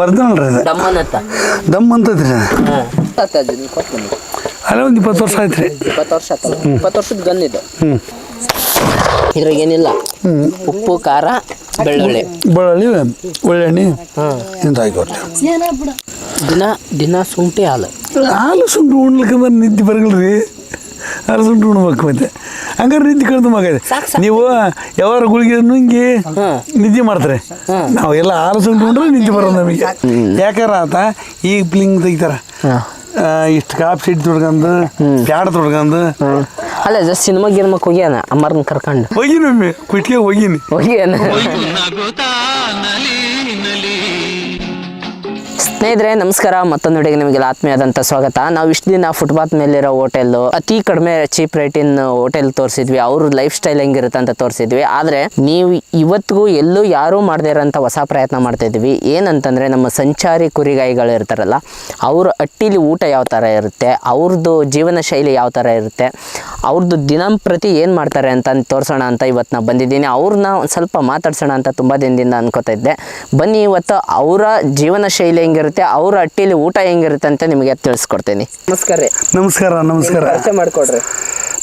Original ಅದು. ಇದು ದಮ್ ಅಂತದ್ರಿ. ಇದು. ಅಲ್ಲ ಒಂದು ಇಪ್ಪತ್ತು ವರ್ಷ ಆಯ್ತು ರೀ. ಇಪ್ಪತ್ತು ವರ್ಷ ಆತಲ್ಲ ಇಪ್ಪತ್ತು ವರ್ಷದ ಗನ್ ಇದು. ಹ್ಞೂ ಇದ್ರಾಗ ಏನಿಲ್ಲ. ಉಪ್ಪು ಖಾರ ಬೆಳ್ಳುಳ್ಳಿ. ಬೆಳ್ಳುಳ್ಳಿ ಒಳ್ಳೆಣ್ಣೆ ಹಾಂ ಇಂತ ಹಾಕಿ ದಿನ ದಿನ ಶುಂಠಿ ಹಾಲು. ಹಾಲು ಸುಂಟು ಉಣ್ಲಿಕ್ಕೆ ಬಂದು ನಿದ್ದೆ ಬರಗಲ್ಲ ರೀ ಹಾಲು ಸುಂಟು ಉಣ್ಬೇಕು ಮತ್ತೆ. ಹಂಗಾರೆ ನಿದ್ದೆ ಕಳೆದು ಮಗ ಸಾಕ್. ನೀವು ಯಾವಾರ ಗುಳಿಗೆ ನುಂಗಿ. ನಿದ್ದೆ ಮಾಡ್ತಾರೆ. ನಾವು ಎಲ್ಲ ಹಾಲು ಸುಂಟು ಉಂಡ್ರೆ ನಿದ್ದೆ ಬರೋದು ನಮಗೆ. ಯಾಕಾರ ಆತ ಈ ಪ್ಲಿಂಗ್ ತೆಗಿತಾರ. ಇಷ್ಟು ಕಾಪ್ ಸೀಟ್ ತೊಡ್ಕೊಂಡು ಪ್ಯಾಡ್ ತೊಡ್ಕೊಂಡು ಅಲ್ಲ ಜಸ್ಟ್ ಸಿನಿಮಾ ಗಿನ್ಮಕ್ ಹೋಗ್ಯಾನ ಅಮ್ಮರ್ನ ಕರ್ಕೊಂಡು. ಹೋಗಿನೊಮ್ಮೆ ಕುಟ್ಗೆ ಹೋಗಿನಿ. ಹೋಗ್ಯಾನ. ಸ್ನೇಹಿತರೆ, ನಮಸ್ಕಾರ. ಮತ್ತೊಂದು ನಿಮಗೆ ಆತ್ಮೀಯಾದಂಥ ಸ್ವಾಗತ. ನಾವು ಇಷ್ಟು ದಿನ ಫುಟ್ಪಾತ್ ಮೇಲಿರೋ ಹೋಟೆಲ್ ಅತಿ ಕಡಿಮೆ ಚೀಪ್ ರೇಟಿನ ಹೋಟೆಲ್ ತೋರಿಸಿದ್ವಿ. ಅವ್ರ ಲೈಫ್ ಸ್ಟೈಲ್ ಹೆಂಗಿರುತ್ತೆ ಅಂತ ತೋರಿಸಿದ್ವಿ. ಆದರೆ ನೀವು ಇವತ್ತಿಗೂ ಎಲ್ಲೂ ಯಾರೂ ಮಾಡದೇ ಇರೋಂಥ ಹೊಸ ಪ್ರಯತ್ನ ಮಾಡ್ತಾ ಇದ್ವಿ ಏನಂತಂದರೆ, ನಮ್ಮ ಸಂಚಾರಿ ಕುರಿಗಾಯಿಗಳು ಇರ್ತಾರಲ್ಲ, ಅವ್ರ ಅಟ್ಟಿಲಿ ಊಟ ಯಾವ ಥರ ಇರುತ್ತೆ ಅವ್ರದ್ದು ಜೀವನ ಶೈಲಿ ಯಾವ ಥರ ಇರುತ್ತೆ ಅವ್ರದ್ದು ದಿನಂಪ್ರತಿ ಏನು ಮಾಡ್ತಾರೆ ಅಂತ ತೋರಿಸೋಣ ಅಂತ ಇವತ್ತು ನಾವು ಬಂದಿದ್ದೀನಿ. ಅವ್ರನ್ನ ಸ್ವಲ್ಪ ಮಾತಾಡ್ಸೋಣ ಅಂತ ತುಂಬ ದಿನದಿಂದ ಅನ್ಕೋತಾ ಇದ್ದೆ. ಬನ್ನಿ, ಇವತ್ತು ಅವರ ಜೀವನ ಶೈಲಿ ಹೆಂಗಿರುತ್ತೆ ಅವ್ರ ಹಟ್ಟಿಲಿ ಊಟ ಹೆಂಗಿರುತ್ತೆ ಅಂತ ನಿಮಗೆ ತಿಳಿಸ್ಕೊಡ್ತೀನಿ. ನಮಸ್ಕಾರ ರೀ. ನಮಸ್ಕಾರ ನಮಸ್ಕಾರ. ಪರಿಚಯ ಮಾಡಿಕೊಡ್ರಿ.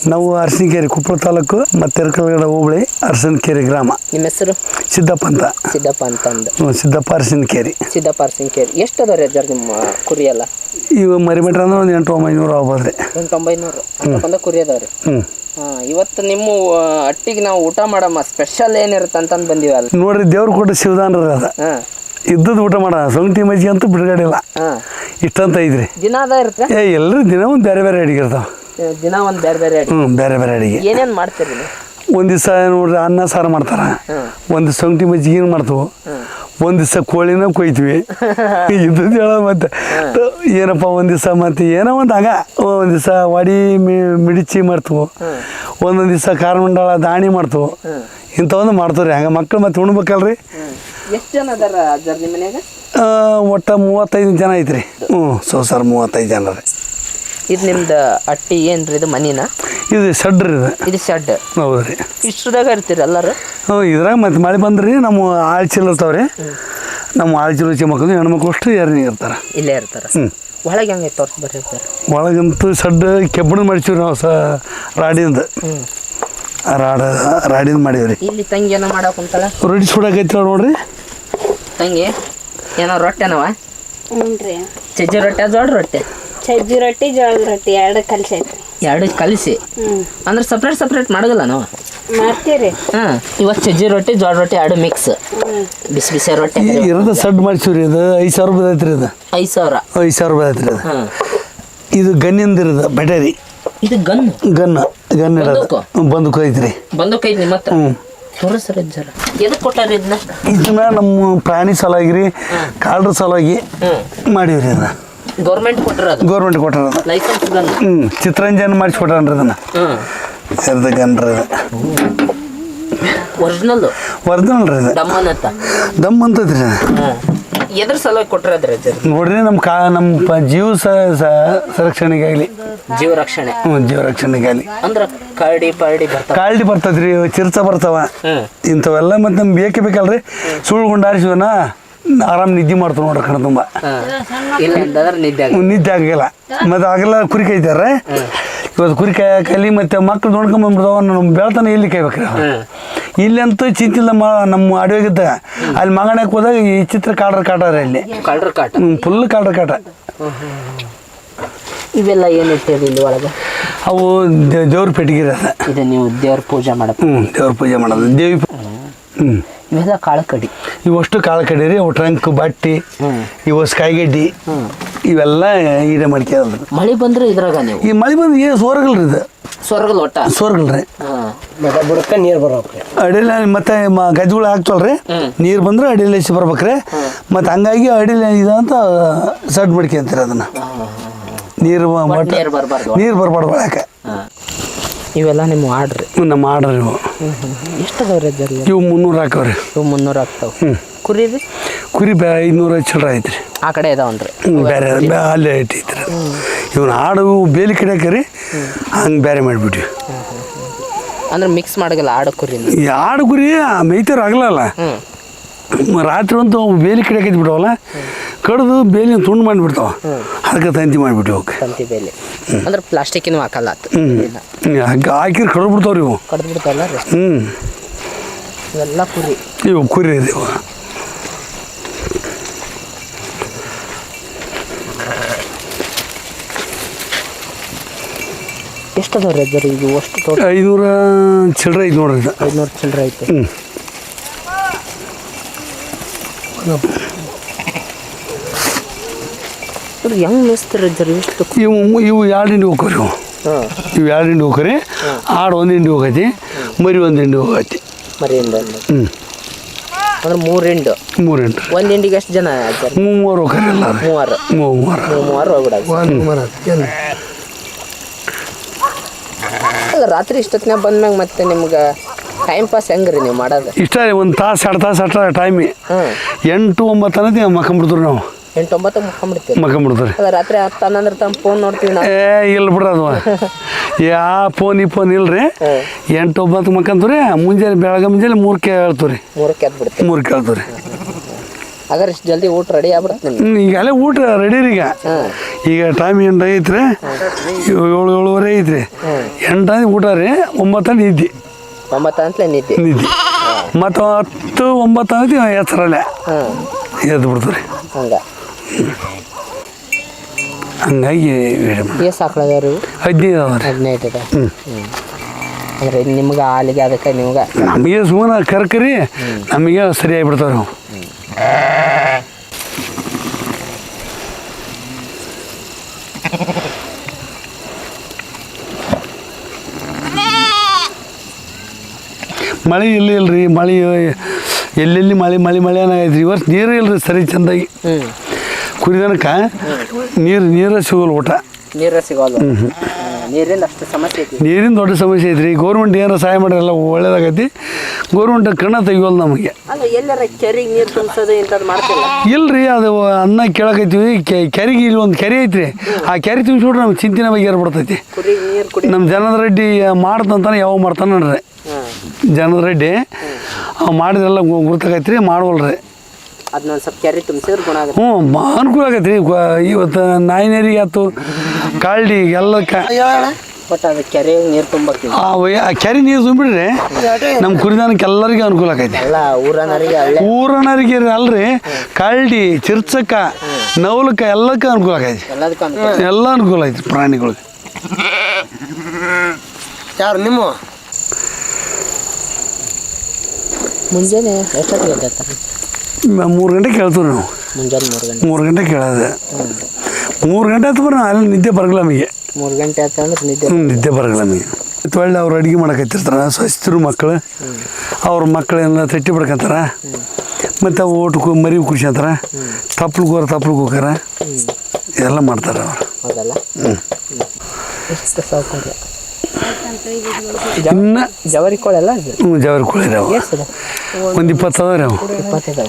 ನಾವು ಅರಸಿನಕೆರೆ ಕೊಪ್ಪಳ ತಾಲೂಕು ಮತ್ತೆ ತೆರಕಲ್ಗಡ ಹೋಬಳಿ ಅರಸಿನಕೆರೆ ಗ್ರಾಮ. ನಿಮ್ಮ ಹೆಸರು? ಸಿದ್ದಪ್ಪ ಅಂತ. ಸಿದ್ದಪ್ಪ ಅಂತಂದು. ಹ್ಮ್, ಸಿದ್ದಪ್ಪ ಅರಸಿನಕೆರೆ. ಸಿದ್ದಪ್ಪ ಅರ್ಸಿಂಕೇರಿ ಎಷ್ಟು ಅದಾರೆ ಸರ್ ನಿಮ್ಮ ಕುರಿ ಎಲ್ಲ? ಇವ ಮರಿಮಟ್ರ ಅಂದ್ರೆ ಒಂದು ಎಂಟು ಒಂಬೈನೂರು ಆಗ್ಬೋದು ರೀ ಒಂದು ತೊಂಬೈನೂರು ಅಂತಕೊಂದ ಕುರಿ ಅದಾವ್ರಿ ಹ್ಞೂ ಹಾಂ ಇವತ್ತು ನಿಮ್ಮ ಆ, ಅಟ್ಟಿಗೆ ನಾವು ಊಟ ಮಾಡಮ್ಮ. ಸ್ಪೆಷಲ್ ಏನಿರುತ್ತೆ ಅಂತಂದು ಬಂದೀವಲ್ಲ. ನೋಡ್ರಿ ದೇವ್ರು ಕೊಟ್ಟ ಶಿವದಾನ ರೀ ಅದ. ಹಾಂ. ಇದ್ದದ್ದು ಊಟ ಮಾಡ. ಸೊಂಟಿ ಮಜ್ಜಿ ಅಂತೂ ಬಿಡುಗಡೆ ಇಲ್ಲ ಇಷ್ಟಂತ ಇದ್ರಿ. ದಿನ ಅದ ಇರುತ್ತೆ? ಏ ಎಲ್ಲರೂ ದಿನ ಒಂದು ಬೇರೆ ಬೇರೆ ಅಡಿಗೆ ಇರ್ತಾವ. ದಿನ ಒಂದು ಬೇರೆ ಬೇರೆ ಅಡಿಗೆ. ಹ್ಞೂ ಬೇರೆ ಬೇರೆ ಅಡಿಗೆ. ಏನೇನು ಮಾಡ್ತೀರಿ ನೀವು? ಒಂದು ದಿವಸ ನೋಡ್ರಿ ಅನ್ನ ಸಾರು ಮಾಡ್ತಾರೆ. ಒಂದು ಸೊಂಟಿ ಮಜ್ಜಿಗೆ ಮಾಡ್ತೇವೆ ಒಂದು ದಿವಸ ಕೋಳಿನ ಕೊಯ್ತೀವಿ. ಇದ್ದದ್ದು ಹೇಳೋದು ಮತ್ತೆ. ಏನಪ್ಪ ಒಂದು ದಿವಸ ಮತ್ತೆ ಏನೋ ಒಂದು ಹಂಗ ಒಂದು ದಿವಸ ವಡಿ ಮಿ ಮಿಡಿಚಿ ಮಾಡ್ತವು ಒಂದೊಂದು ದಿವಸ ಖಾರ ಮಂಡಳ ದಾಣಿ ಮಾಡ್ತವು ಇಂಥವೊಂದು ಮಾಡ್ತಾರೆ. ಹಂಗೆ ಮಕ್ಕಳು ಮತ್ತೆ ಉಣ್ಬೇಕಲ್ರಿ? ಎಷ್ಟು ಜನ ಅದಾರ ಅಜ್ಜರ್ ನಿಮ್ಮ ಮನ್ಯಾಗ? ಒಟ್ಟು ಮೂವತ್ತೈದು ಜನ ಐತ್ರಿ. ಹ್ಞೂ ಸೊ ಸರ್ ಮೂವತ್ತೈದು ಜನ ರೀ ಇದು ನಿಮ್ದು ಅಟ್ಟಿ ಏನ್ರಿ ಇದು ಮನಿನ? ಇದು ಸಡ್ರಿ ಇದು. ಇದು ಶೆಡ್. ಹೌದು ರೀ ಇಷ್ಟದಾಗ ಇರ್ತೀರಿ ಎಲ್ಲರೂ? ಹ್ಞೂ ಇದ್ರಾಗ ಮತ್ತೆ ಮಳೆ ಬಂದ್ರಿ ನಮ್ಮ ಆಳ್ಚಿಲ್ ಇರ್ತಾವ್ರಿ. ನಮ್ಮ ಆಳ್ಚಿಲ್ ಹಚ್ಚಿ ಮಕ್ಕಳು ಹೆಣ್ಮಕ್ಳು ಅಷ್ಟು ಯಾರು ಇರ್ತಾರೆ. ಇಲ್ಲೇ ಇರ್ತಾರೆ. ಹ್ಞೂ. ಒಳಗೆ ಹೆಂಗೆ ತೋರ್ಸ್ ಬರ್ರಿ ಒಳಗಂತೂ ಸಡ್ಡು ಕೆಬ್ಬಣ ಮಾಡಿಸಿವ್ರಿ ನಾವು ಸ ರಾಡಿಂದ. ರಾಡ ರಾಡಿನ ಮಾಡೀವ್ರಿ ಇಲ್ಲಿ ತಂಗಿ ಏನೋ ಮಾಡಕ್ ಕುಂತಾಳ. ರೊಟ್ಟಿ ಸುಡಾಕೈತಿ ನೋಡ್ರಿ? ತಂಗಿ ಏನೋ ರೊಟ್ಟೆನವ ಹ್ಞೂನ್ರಿ. ಚಜ್ಜಿ ರೊಟ್ಟಿ ಜೋಳ ರೊಟ್ಟಿ? ಸಜ್ಜಿ ರೊಟ್ಟಿ ಜೋಳದ ರೊಟ್ಟಿ ಎರಡು ಕಲ್ಸೈತ್ರಿ ಎರಡು ಕಲಿಸಿ? ಹ್ಞೂ. ಅಂದ್ರೆ ಸಪ್ರೇಟ್ ಸಪ್ರೇಟ್ ಮಾಡೋದಿಲ್ಲ ನಾವು? ಮಾಡ್ತೀರಿ ಹಾಂ ಇವತ್ತು ಚಜ್ಜಿ ರೊಟ್ಟಿ ಜೋಳ ರೊಟ್ಟಿ ಎರಡು ಮಿಕ್ಸ್ ಬಿಸಿ ಬಿಸಿ ರೊಟ್ಟಿ ಈ ಇರೋದ ಸಡ್ ಮಾಡಿಸಿವ್ರಿ ಇದು. ಐದು ಸಾವಿರ ರೂಪಾಯಿ ಐತ್ರಿ ಇದು. ಐದು ಸಾವಿರ. ಐದು ಸಾವಿರ ರೂಪಾಯಿ ಐತ್ರಿ ಇದು. ಹಾಂ ಇದು ಗನ್ನಿಂದ ಇರೋದು ಬ್ಯಾಟರಿ ಇದು ಗನ್? ಗನ್. ಗನ್? ಬಂದೂಕು? ಐತ್ರಿ. ಬಂದು ಕೈ ನಿಮ್ಮ ಹತ್ರ ಹ್ಞೂ ತೋರಿಸ್ರಿ ಜರ ಎದಕ್ಕೆ ಕೊಟ್ಟಾರ ಇದನ್ನ ಇದನ್ನ ನಮ್ಮ ಪ್ರಾಣಿ ಸಲುವಾಗಿ ರೀ ಕಾಲ್ರ ಸಲುವಾಗಿ ಮಾಡೀವಿ ರೀ ಅದನ್ನ ಗೌರ್ಮೆಂಟ್ ಕೊಟ್ಟಿರೋದು ಗೌರ್ಮೆಂಟ್ ಕೊಟ್ಟಾರ ಲೈಸೆನ್ಸ್ ಗನ್ ಹ್ಞೂ ಚಿತ್ರಂಜನ್ ಮಾಡಿಸಿ ಕೊಟ್ಟಾನ್ರಿ ಅದನ್ನ ಗನ್ರಿ ಅದು. ಒರಿಜಿನಲ್ ಒರಿಜಿನಲ್ ರೀ ಇದು ಅಂತ? ದಮ್ ಅಂತದ್ರಿ ಅದು. ಎದ್ರ ಸಲುವಾಗಿ ಕೊಟ್ಟಿರೋದ್ರಿ ನೋಡ್ರಿ ನಮ್ಮ ಕಾ ನಮ್ಮ ಜೀವ ಸಂರಕ್ಷಣೆಗಾಗಲಿ. ಜೀವ ರಕ್ಷಣೆ. ಹ್ಞೂ ಜೀವ ರಕ್ಷಣೆಗಾಗಲಿ. ಅಂದ್ರ ಕರಡಿ ಪರಡಿ ಬರ್ತಾವ. ಕಾಲ್ಡಿ ಬರ್ತದ್ರಿ ಚಿರ್ಚ ಬರ್ತಾವ. ಇಂಥವೆಲ್ಲ ಮತ್ತೆ ನಮ್ಗೆ ಬೇಕೇ ಬೇಕಲ್ರಿ. ಸುಳ್ಳು ಗುಂಡಾರಿಸಿವನ ಆರಾಮ್ ನಿದ್ದೆ ಮಾಡ್ತಾವ ನೋಡ್ರಿ ಕಣ ತುಂಬ. ಇಲ್ಲ ಅಂತಂದ್ರೆ ನಿದ್ದೆ ಆಗ ನಿದ್ದೆ ಆಗಲ್ಲ ಮತ್ತು ಆಗಲ್ಲ ಕುರಿ ಕಾಯ್ತಾರ ಇವತ್ತು ಕುರಿ ಕಾಯ ಕಲಿ ಮತ್ತು ಮಕ್ಳು ನೋಡ್ಕೊಂಬಂದ್ಬಿಡ್ತಾವ ನಮ್ಮ ಬೆಳತನ ಇಲ್ಲಿ ಕಾಯ್ಬೇಕ್ರಿ ಅವ್ರು ಇಲ್ಲಂತೂ ಚಿಂತಿಲ್ಲ ಮ ನಮ್ಮ ಅಡವಿಗಿದ್ದ ಅಲ್ಲಿ ಮಗಣಕ್ಕೆ ಹೋದಾಗ ಈ ಚಿತ್ರ ಕಾಡ್ರ ಕಾಟಾರ ಇಲ್ಲಿ ಕಳ್ರ ಕಾಟ. ಫುಲ್ ಕಾಡ್ರ ಕಾಟ. ಇವೆಲ್ಲ ಏನು ಇಟ್ಟಿರಿ ಇಲ್ಲಿ ಒಳಗೆ? ಅವು ದೇ- ದೇವ್ರ ಪೆಟ್ಟಿಗೆ ಅದ. ಇದು ನೀವು ದೇವ್ರ ಪೂಜೆ ಮಾಡಬೇಕು ಹ್ಞೂ ದೇವ್ರ ಪೂಜೆ ಮಾಡೋದು. ದೇವಿ ಹ್ಞೂ ಇವೆಲ್ಲ ಕಾಳು ಕಡಿ. ಇವಷ್ಟು ಕಾಳು ಕಡಿ ರೀ ಅವು ಟ್ರಂಕ್ ಬಟ್ಟಿ ಇವು ಸ್ಕೈಗೆಡ್ಡಿ ಇವೆಲ್ಲ ಈಡೆ ಮಾಡ್ಕ್ಯದ ಮಳೆ ಬಂದ್ರೆ ಇದ್ರಾಗ ನೀವು? ಈ ಮಳೆ ಬಂದು ಏನು ಸೋರ್ಗಲ್ರಿ ಇದು. ಸ್ವರ್ಗದ ಒಟ್ಟ? ಸೋರ್ಗಲ್ರಿ. ರೀ ಬುಡಕ್ಕೆ ನೀರು ಬರ್ಬೇಕು ಅಡಿಲ ಮತ್ತೆ ಮ- ಗಜ್ಗಳು ರೀ ನೀರು ಬಂದ್ರೆ ಅಡಿಲ ಹೆಚ್ಚಿ ಬರ್ಬೇಕ್ರಿ. ಮತ್ತು ಹಂಗಾಗಿ ಅಡಿಲ ಇದಂತ ಸಡ್ ಮಾಡ್ಕೊಂತೀರಿ ಅದನ್ನ. ನೀರು ಮಟ್ಟ ನೀರು ಬರಬಾರ್ದು ನೀರು ಬರಬಾರ್ದು ಒಳಕ್ಕೆ ಇವೆಲ್ಲ ನಿಮ್ಮ ಆಡ್ರಿ. ನಮ್ಮ ಆರ್ಡರ್ ಇವು. ಎಷ್ಟು ಅದಾವ್ರಿ ಜರಿ ಇವು ಮುನ್ನೂರು ಹಾಕವ್ರಿ. ಇವು ಮುನ್ನೂರು ಆಗ್ತಾವ ಹ್ಞೂ ಕುರಿ ರೀ? ಕುರಿ ಬ್ಯಾ ಇನ್ನೂರ ಚಿಲ್ಲರ ಐತ್ರಿ. ಆ ಕಡೆ ಇದಾವನ್ರಿ ಬೇರೆ ಬ್ಯಾ- ಅಲ್ಲೇ ಇಟ್ಟೈತ್ರಿ ಇವನು ಆಡು ಬೇಲಿ ಕಡೆ ರೀ ಹಂಗೆ ಬೇರೆ ಮಾಡಿಬಿಟ್ವಿ. ಅಂದ್ರೆ ಮಿಕ್ಸ್ ಮಾಡಗಲ್ಲ ಆಡು ಕುರಿ ಈ ಆಡು ಕುರಿ ಮೇಯ್ತಾರ ಆಗಲ್ಲ ಹ್ಞೂ ರಾತ್ರಿ ಅಂತೂ ಅವು ಬೇಲಿ ಕಡೆ ಬಿಡವಲ್ಲ ಕಡ್ದು ಬೇಲಿನ ತುಂಡು ಮಾಡಿಬಿಡ್ತಾವ. ಅದಕ್ಕೆ ತಂತಿ ಮಾಡಿಬಿಟ್ಟು ಅವಕ್ಕೆ. ತಂತಿ ಬೇಲಿ. ಅಂದ್ರೆ ಪ್ಲಾಸ್ಟಿಕ್ಕಿನೂ ಹಾಕಲ್ಲ ಆತು. ಹ್ಞೂ ಹಾಕಿದ್ರೆ ಕಡ್ದು ಬಿಡ್ತಾವ್ರಿ ಇವು. ಕಡ್ದು ಬಿಡ್ತಾವಲ್ಲ ರೀ ಹ್ಞೂ ಇವೆಲ್ಲ ಕುರಿ. ಇವು ಕುರಿ ಇವು. ಎಷ್ಟು ಅದಾವ ರೀ ಅದ್ರ ಇದು? ಅಷ್ಟು ಟೋಟಲ್ ಐನೂರ ಚಿಲ್ಲರೆ ಐತೆ ನೋಡ್ರಿ ಇದು ಐದುನೂರು ಚಿಲ್ಲರೆ ಐತೆ. ಹ್ಞೂ ಇದು ಹೆಂಗೆ ಮೇಸ್ತೀರಿ ಅಜ್ಜರಿ ಎಷ್ಟು ಇವು ಇವು ಎರಡು ಹಿಂಡಿ ಹೋಗ್ರಿ ಇವು. ಹಾಂ. ಇವು ಎರಡು ಹಿಂಡಿ ಹೋಗ್ರಿ ಆಡು ಒಂದು ಹಿಂಡಿ ಹೋಗೈತಿ ಮರಿ ಒಂದು ಹಿಂಡಿ ಹೋಗೈತಿ. ಮರಿಯಿಂದ ಹ್ಞೂ ಅಂದ್ರೆ ಮೂರು ಹಿಂಡು. ಮೂರು ಹಿಂಡು. ಒಂದು ಹಿಂಡಿಗೆ ಎಷ್ಟು ಜನ ಅಜ್ಜರಿ ಮೂವರು ಹೋಗ್ರಿ ಎಲ್ಲ ಮೂವರು. ಮೂವರು. ಮೂವರು ಹೋಗ್ಬಿಡೋದು. ಅಲ್ಲ ರಾತ್ರಿ ಇಷ್ಟೊತ್ತಿನಾಗ ಬಂದ್ಮ್ಯಾಗ ಮತ್ತೆ ನಿಮ್ಗೆ ಟೈಮ್ ಪಾಸ್ ಹೆಂಗೆ ರೀ ನೀವು ಮಾಡೋದು? ಇಷ್ಟ ಒಂದು ತಾಸು ಎರಡು ತಾಸು ಅಷ್ಟ ಟೈಮ್ ಎಂಟು ಒಂಬತ್ತು ಅನ್ನೋದು ಮಕ್ಕಂಬಿಡ್ತೀವಿ ನಾವು. ಎಂಟು ಒಂಬತ್ತು ಮುಕ್ಕೊಂಬಿಡ್ತೀವಿ ಮಕ್ಕಂಬಿಡ್ತಾರೆ ಅಲ್ಲ ರಾತ್ರಿ ಹತ್ತು ಹನ್ನೊಂದ್ರ ತಮ್ಮ ಫೋನ್ ನೋಡ್ತೀವಿ ನಾವು. ಏ ಇಲ್ಲ ಬಿಡ್ರಿ ಅದು. ಯಾ ಫೋನ್ ಈ ಫೋನ್ ಇಲ್ರಿ. ಎಂಟು ಒಂಬತ್ತು ಮಕ್ಕಂತೀರಿ ಮುಂಜಾನೆ ಬೆಳಗ್ಗೆ ಮುಂಜಾನೆ ಮೂರು ಕೇಳ್ತೀವಿ ರೀ ಮೂರು ಬಿಡ್ತೀವಿ ಮೂರಕ್ಕೆ ಹೇಳ್ತೀವಿ ರೀ ಹಾಗಾದ್ರೆ ಇಷ್ಟು ಜಲ್ದಿ ಊಟ ರೆಡಿ ಆಗ್ಬಿಡುತ್ತೆ ನಿಮ್ಗೆ ಹ್ಮ್, ಈಗ ಅಲ್ಲೇ ಊಟ ರೆಡಿ ರೀ ಈಗ ಈಗ ಟೈಮ್ ಎಂಟು ಐತ್ರಿ. ಏಳು ಏಳುವರೆ ಐತ್ರಿ. ಎಂಟು ಊಟ ರೀ ಒಂಬತ್ತು ನಿದ್ದೆ. ಒಂಬತ್ತು ಅಂತಲೇ ನಿದ್ದೆ. ನಿದ್ದೆ ಮತ್ತು ಹತ್ತು ಒಂಬತ್ತು ಅನ್ನೋದು ಹೆಸರಲ್ಲೇ ಹಾಂ. ಎದ್ದು ಬಿಡ್ತೀವಿ ಹಂಗೆ. ಹಂಗಾಗಿ ಎಷ್ಟು ಹಾಕ್ಳದಾವ ರೀ? ಹದಿನೈದು ಅದ ರೀ. ಹದಿನೈದು ಅದ ಹ್ಞೂ ಅಂದ್ರೆ ನಿಮ್ಗೆ ಹಾಲಿಗೆ ಅದಕ್ಕೆ ನಿಮ್ಗೆ? ನಮಗೆ ಸುಮ್ಮನೆ ಕರ್ಕರಿ ನಮಗೆ ಸರಿಯಾಗಿ ಬಿಡ್ತಾವೆ ನಾವು ಮಳೆ ಇಲ್ಲ ಇಲ್ರಿ ಮಳೆ ಎಲ್ಲೆಲ್ಲಿ ಮಳೆ ಮಳೆ ಮಳೆ ಏನಾಗೈತ್ರಿ ಈ ವರ್ಷ ನೀರು ಇಲ್ರಿ ಸರಿ ಚಂದಾಗಿ. ಕುರಿದನಕ್ಕೆ ನೀರು ನೀರು ಸಿಗೋಲ್ಲ ಊಟ ನೀರು ಸಿಗೋಲ್ಲ ನೀರಿಂದ ಅಷ್ಟು ಸಮಸ್ಯೆ ಐತಿ. ನೀರಿನ ದೊಡ್ಡ ಸಮಸ್ಯೆ ಐತ್ರಿ. ಗೌರ್ಮೆಂಟ್ ಏನಾರ ಸಹಾಯ ಮಾಡಿರಲ್ಲ ಒಳ್ಳೇದಾಗೈತಿ. ಗೌರ್ಮೆಂಟ್ ಕಣ್ಣ ತೆಗಿಯೋಲ್ಲ ನಮಗೆ. ಎಲ್ಲರ ಕೆರೆಗೆ ನೀರು ತುಂಬಿಸೋದು ಇಂಥದ್ದು ಮಾಡ್ತಿಲ್ಲ. ಇಲ್ರಿ ಅದು ಅನ್ನ ಕೇಳಕೈತಿವಿ. ಕೆರೆಗೆ ಇಲ್ಲಿ ಒಂದು ಕೆರೆ ಐತ್ರಿ. ಆ ಕೆರೆ ತುಂಬಿಸ್ಬಿಟ್ರೆ ನಮ್ಗೆ ಚಿಂತಿನ ಬಗ್ಗೆ ಏರ್ಬಿಡ್ತೈತಿ ನಮ್ಮ ಜನದ ರೆಡ್ಡಿ ಮಾಡ್ತಂತಾನೆ ಯಾವಾಗ ಮಾಡ್ತಾನೆ ಹಾಂ ಜನದ ರೆಡ್ಡಿ. ಅವ್ ಮಾಡಿದ್ರೆಲ್ಲ ಗುರ್ತಾಗೈತ್ರಿ ಮಾಡವಲ್ರಿ. ಅದನ್ನೊಂದು ಸ್ವಲ್ಪ ಕೆರೆ ತುಂಬಿಸಿದ್ರೆ ಗುಣ ಆಗುತ್ತೆ. ಹ್ಞೂ ಅನುಕೂಲ ಆಗೈತ್ರಿ. ಗ್ವ- ಇವತ್ತು ನಾಯಿನೇರಿಗೆ ಆಯ್ತು ಕಾಲ್ಡಿ ಎಲ್ಲ ಬಟ್ ಅದು ಕೆರೆಗೆ ನೀರು ತುಂಬಕ್ಕೆ ಆ ವಯ- ಆ ಕೆರೆ ನೀರು ತುಂಬಿಡ್ರಿ. ನಮ್ಮ ಕುರಿದಾನಕ್ಕೆ ಎಲ್ಲರಿಗೂ ಅನುಕೂಲ ಆಗೈತಿ. ಎಲ್ಲ ಊರನರಿಗೆ ಅಲ್ಲೇ ಊರನರಿಗೆ ಅಲ್ರಿ. ಕಾಲ್ಡಿ ಚಿರ್ಚಕ್ಕ ನವಲಕ್ಕ ಎಲ್ಲಕ್ಕ ಅನುಕೂಲ ಆಗೈತಿ. ಎಲ್ಲದಕ್ಕೂ ಅನುಕೂಲ. ಎಲ್ಲ ಅನುಕೂಲ ಐತಿ ಪ್ರಾಣಿಗಳಿಗೆ. ಯಾರು ನಿಮ್ಮ? ಮುಂಜಾನೆ ಎಷ್ಟೊತ್ತಿಗೆ ಎದ್ದೇಳ್ತಾರೆ? ಮೂರು ಗಂಟೆ ಕೇಳ್ತೀವಿ ನಾವು. ಮುಂಜಾನೆ ಮೂರು ಗಂಟೆ. ಮೂರು ಗಂಟೆ ಕೇಳೋದು. ಮೂರು ಗಂಟೆ ಆಯ್ತು ಬರ ಅಲ್ಲಿ ನಿದ್ದೆ ಬರಲ್ಲ ನಮಗೆ. ಮೂರು ಗಂಟೆ ಆಯ್ತು ಅಂದ್ರೆ ನಿದ್ದೆ ಹ್ಞೂ ನಿದ್ದೆ ಬರಲ್ಲ ನಮಗೆ. ಒಳ್ಳೆ ಅವ್ರು ಅಡುಗೆ ಮಾಡಕತ್ತಿರ್ತಾರ ಸ್ವಸ್ಥರು ಮಕ್ಕಳು ಅವ್ರ ಮಕ್ಕಳೆಲ್ಲ ತಟ್ಟಿ ಬಿಡ್ಕೊಂತಾರ. ಮತ್ತು ಅವು ಓಟು ಮರಿ ಕುಡ್ಸ್ಕೊಂತಾರ ತಪ್ಲಿಗೆ ಹೋರ ತಪ್ಲಿಗೆ ಹೋಗಾರ ಎಲ್ಲ ಮಾಡ್ತಾರೆ ಅವರು. ಹೌದಲ್ಲ? ಸೌಕರ್ಯ. ಇನ್ನು ಜವರಿ ಕೋಳೆಲ್ಲ ಹ್ಞೂ ಜವರಿ ಕೋಳಿ ಇದಾವೆ. ಒಂದು ಇಪ್ಪತ್ತು ಅದಾವ ರೀ ಅವು ಇಪ್ಪತ್ತೈದು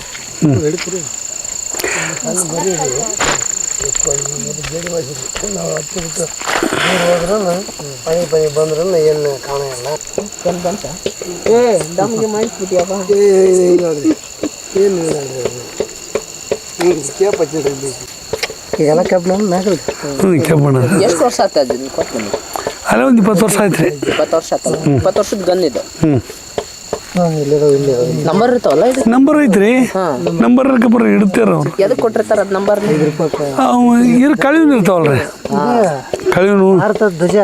ಈಗೆಲ್ಲ ಕಬ್ಬು ಮ್ಯಾಗ ಹ್ಞೂ ಕೆಬ್ಬಣ್ಣ ಎಷ್ಟು ವರ್ಷ ಅದನ್ನ ಕೊಟ್ಟು ಅಲ್ಲೇ ಒಂದು ಇಪ್ಪತ್ತು ವರ್ಷ ಆಯ್ತು ರೀ ಇಪ್ಪತ್ತು ವರ್ಷ ಆತಲ್ಲ ಇಪ್ಪತ್ತು ವರ್ಷದ ಗನ್ ಇದು. ಹ್ಞೂ ನಂಬರ್ ಇರ್ತಾವಲ್ಲ ಇದು? ನಂಬರ್ ಐತ್ರಿ. ಹಾಂ. ನಂಬರ್ ಕಬ್ಬರ್ ಇಡ್ತಾರ ಅವ್ರು. ಎದಕ್ಕೆ ಕೊಟ್ಟಿರ್ತಾರೆ ಅದು ನಂಬರ್ ಅವು ಇರು ಕಳಿವಿನ ಇರ್ತಾವಲ್ರಿ. ಕಳಿವನು ಭಾರತದ ಧ್ವಜ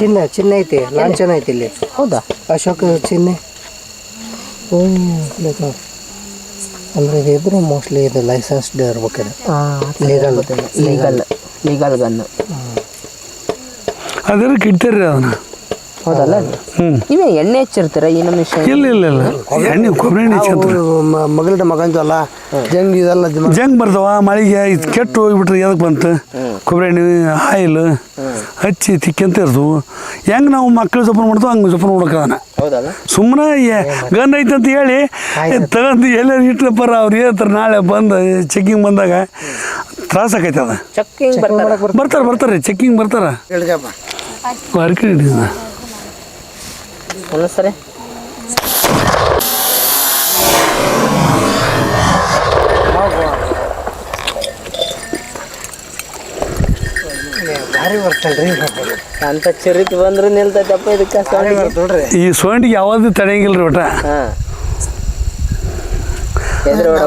ಚಿನ್ನ ಚಿನ್ನ ಐತಿ ಲಾಂಛನ ಐತಿ ಇಲ್ಲಿ. ಹೌದಾ? ಅಶೋಕ ಚಿಹ್ನೆ ಹ್ಞೂ ಬೇಕು ಅಂದ್ರೆ ಇದು ಇದ್ರೆ ಮೋಸ್ಟ್ಲಿ ಇದು ಲೈಸೆನ್ಸ್ಡ್ ಇರ್ಬೇಕಾದ್ರೆ ಲೀಗಲ್ ಲೀಗಲ್ ಲೀಗಲ್ ಗನ್ ಅದಕ್ಕೆ ಇಡ್ತಾರ್ರಿ ಅದನ್ನ. ಹೌದಲ್ಲ? ಹ್ಞೂ ನೀವೇ ಎಣ್ಣೆ ಹಚ್ಚಿರ್ತೀರ ಈ ನಮ್ಮ ವಿಷಯ? ಇಲ್ಲ ಇಲ್ಲ ಇಲ್ಲ. ಎಣ್ಣೆ ಕೊಬ್ಬರಿ ಎಣ್ಣೆ ಹಚ್ಕೊಂತಾರೆ ಮಗಳಿದ ಮಗಂತಲ್ಲ ಜಂಗ್ ಇದೆಲ್ಲ ಜಮ- ಜಂಗ್ ಬರ್ತಾವ ಮಳೆಗೆ ಇದು ಕೆಟ್ಟು ಹೋಗ್ಬಿಟ್ರೆ ಎದಕ್ಕೆ ಬಂತು? ಕೊಬ್ಬರಿ ಎಣ್ಣೆ ಆಯಿಲ್ ಹಚ್ಚಿ ತಿಕ್ಕಂತ ಇರ್ತವು ಹೆಂಗೆ ನಾವು ಮಕ್ಕಳು ಜೋಪಾನ ಮಾಡ್ತೋ ಹಂಗೆ ಜೋಪಾನ ಮಾಡ್ಕೋಣ ಹೌದಲ್ಲ? ಸುಮ್ಮನೆ ಗನ್ ಐತೆ ಅಂತ ಹೇಳಿ ತಗೊಂಡು ಎಲ್ಲರೂ ಇಟ್ಲಪ್ಪರ ಅವ್ರು ಹೇಳ್ತಾರೆ ನಾಳೆ ಬಂದು ಚೆಕಿಂಗ್ ಬಂದಾಗ. ತ್ರಾಸ ಆಗೈತೆ ಅದ. ಚಕ್ಕಿಂಗ್ ಬರ್ತಾರೆ. ಬರ್ತಾರ. ಬರ್ತಾರೆ ಚೆಕ್ಕಿಂಗ್ ಬರ್ತಾರ. ಇಳ್ದಪ್ಪ ಹರಕೆ ಹಿಡಿದ ಒಂದ್ಸರಿ ಭಾರಿ ಬರ್ತಲ್ರಿ ಅಂತ ಚರಿತ್ ಬಂದ್ರೆ ನಿಲ್ತೈತಪ್ಪ ಇದಕ್ಕೆ ಈ ಸೋಂಟಿಗೆ ಯಾವ್ದು ತಡೆಯಂಗಿಲ್ಲ ರೀ ಒಟ್ಟ? ಹಾಂ.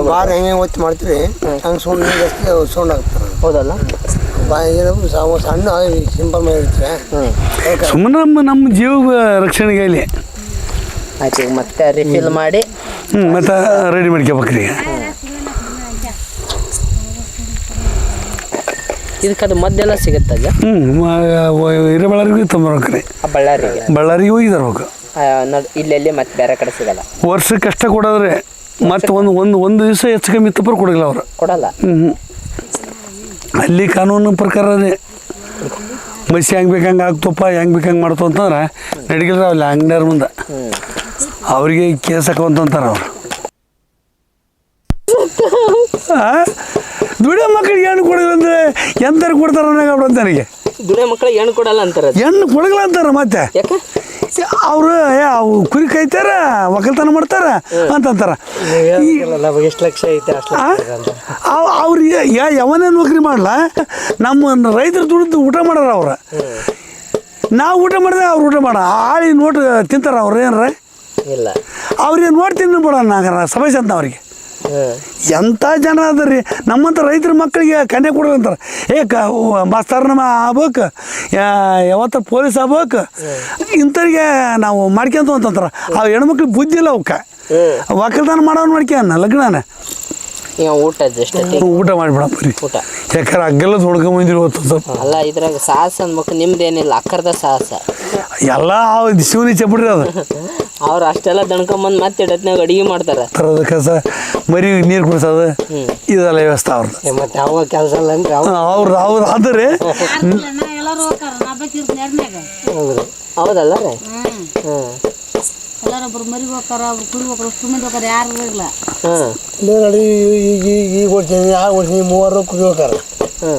ಬಾರ್ ಹೆಂಗೆ ಒತ್ತಿ ಮಾಡ್ತೀವಿ. ಹಂಗೆ ಸೌಂಡ್ ಜಾಸ್ತಿ ಸೌಂಡ್ ಆಗ್ತದೆ. ಹೌದಲ್ಲ? ಸಣ್ಣ ಸಿಂಪಲ್ ಮಾಡಿರ್ತೀವಿ ಹ್ಞೂ ಸುಮ್ಮನೆ ನಮ್ಮ ನಮ್ಮ ಜೀವ ರಕ್ಷಣೆಗೆ ಇಲ್ಲಿ ಆಯ್ತು ಈಗ ಮತ್ತೆ ರಿಫಿಲ್ ಮಾಡಿ. ಹ್ಞೂ ಮತ್ತು ರೆಡಿ ಮಾಡ್ಕೋಬೇಕ್ರಿ ರೀ ಇದಕ್ಕೆ ಅದು ಮದ್ದೆಲ್ಲ ಸಿಗುತ್ತಲ್ಲ ಹ್ಞೂ ಹಿರೇಬಳ್ಳಾರಿಗೂ ತೊಂಬರ್ಬೇಕ್ರಿ ಆ ಬಳ್ಳಾರಿಗೆ. ಬಳ್ಳಾರಿಗೆ ಹೋಗಿ ಹೋಗ ಇಲ್ಲೆಲ್ಲಿ ಮತ್ತೆ ಬೇರೆ ಕಡೆ ಸಿಗಲ್ಲ. ವರ್ಷಕ್ಕೆ ಕಷ್ಟ ಕೊಡೋದ್ರೆ ಮತ್ತೆ ಒಂದು ಒಂದು ಒಂದು ದಿವಸ ಹೆಚ್ಚು ಕಮ್ಮಿ ತಪ್ಪರು ಕೊಡಲ್ಲ ಅವರು. ಕೊಡಲ್ಲ. ಹ್ಞೂ ಅಲ್ಲಿ ಕಾನೂನು ಪ್ರಕಾರನೇ ಮಸಿ ಹೆಂಗೆ ಬೇಕು ಹಂಗೆ ಆಗ್ತಪ್ಪ ಹೆಂಗೆ ಬೇಕು ಹಂಗೆ ಮಾಡ್ತು ಅಂತಂದ್ರೆ ನಡಿಗಿಲ್ಲ ಅಲ್ಲಿ ಅಂಗಡಿಯವ್ರ ಮುಂದೆ. ಅವರಿಗೆ ಕೇಸ್ ಹಾಕೊಂತಂತಾರೆ ಅವ್ರು. ದುಡಿಯ ಮಕ್ಕಳಿಗೆ ಹೆಣ್ಣು ಕೊಡಲ್ಲ ಅಂದರೆ ಎಂತಾರು ಕೊಡ್ತಾರೆ ಅನ್ನೋ ನನಗೆ. ದುಡಿಯೋ ಮಕ್ಕಳಿಗೆ ಹೆಣ್ಣು ಕೊಡಲ್ಲ ಅಂತಾರೆ. ಹೆಣ್ಣು ಕೊಡಲ್ಲ ಅಂತಾರೆ ಮತ್ತೆ. ಯಾಕೆ? ಅವರು ಅವು ಕುರಿ ಕೈತಾರ ಒಕ್ಕಲ್ತನ ಮಾಡ್ತಾರ ಅಂತಂತಾರ ಎಷ್ಟು ಲಕ್ಷ ಐತೆ ಯಾ ಯಾವನೇ ನೌಕರಿ ಮಾಡಲ್ಲ ನಮ್ಮ ರೈತರು ದುಡಿದು ಊಟ ಮಾಡಾರ ಅವ್ರ. ನಾವು ಊಟ ಮಾಡಿದ್ರೆ ಅವ್ರು ಊಟ ಮಾಡ ಆಳಿ ನೋಟ್ ತಿಂತಾರ ಅವ್ರು ಏನಾರ? ಇಲ್ಲ. ಅವ್ರಿಗೆ ನೋಡಿ ತಿನ್ನು ಬಿಡೋಣ ನಾಗರ ಸಮಸ್ಯೆ ಅಂತ ಅವ್ರಿಗೆ. ಎಂಥ ಜನ ಅದರಿ ನಮ್ಮಂಥ ರೈತರ ಮಕ್ಕಳಿಗೆ ಕನ್ಯಾ ಕೊಡ್ರಿ ಅಂತಾರೆ. ಏ ಕ ನಮ್ಮ ಆಗ್ಬೇಕು. ಯಾ- ಯಾವತ್ತ ಪೊಲೀಸ್ ಆಗ್ಬೇಕು. ಇಂಥವ್ರಿಗೆ ನಾವು ಮಾಡ್ಕೊಂತ ಅಂತಂತಾರೆ ಆ ಹೆಣ್ಮಕ್ಳು ಬುದ್ಧಿ ಇಲ್ಲ ಅವಕ್ಕೆ. ಒಕ್ಕಲ್ತನ ಮಾಡೋನ್ ಮಾಡ್ಕ್ಯಾನ ಲಗ್ನನ. ಊಟ ಜಸ್ಟ್ ಊಟ ಮಾಡಿಬಿಡಪ್ಪ ರೀ ಊಟ. ಯಾಕಂದ್ರೆ ಅಗ್ಗಲ್ಲ ಇವತ್ತು ಸ್ವಲ್ಪ. ಅಲ್ಲ ಇದ್ರಾಗ ಸಾಹಸ ಅನ್ಬೇಕು ನಿಮ್ದೇನಿಲ್ಲ ಅಕ್ಕರ್ದ ಸಾಹಸ. ಎಲ್ಲ ಶಿವನಿ ಚಪ್ಪಡ್ರಿ ಅದು. ಅವ್ರು ಅಷ್ಟೆಲ್ಲ ದಣ್ಕೊಂಬಂದು ಮತ್ತೆ ಇಡತ್ನಾಗ ಅಡಿಗೆ ಮಾಡ್ತಾರೆ. ಥರದ ಕಸ ಮರಿ ನೀರು ಕುಡಿಸೋದು ಇದೆಲ್ಲ ವ್ಯವಸ್ಥೆ ಅವ್ರದ್ದು ಮತ್ತೆ ಅವಾಗ ಕೆಲಸ ಇಲ್ಲ ಅಂದ್ರೆ ಅವ ಅವ್ರು ಅವ್ರು ಆದರೆ ಎಲ್ಲರೂ ಹೋಗ್ತಾರ ನಾ ಬೇಕಿರ್ತೀನಿ ಎರ್ನ್ಯಾಗ ಹೌದ್ರಿ. ಹೌದಲ್ಲ ರೀ? ಹ್ಮ್. ಎಲ್ಲರೂ ಎಲ್ಲಾರು ಒಬ್ರು ಮರಿ ಹೋಗ್ತಾರ ಒಬ್ರು ಕುರಿ ಹೋಗ್ತಾರ ಅಷ್ಟು ಮಂದಿ ಹೋಗ್ತಾರ ಯಾರು ಇರಲ್ಲ ಹ್ಞೂ ನೋಡಿ ಈಗ ಈಗ ಈಗ ಓಡ್ತೀನಿ ಆ ಓಡ್ತೀನಿ ಮೂವರು ಕುರಿ ಹೋಗ್ತಾರೆ. ಹ್ಞೂ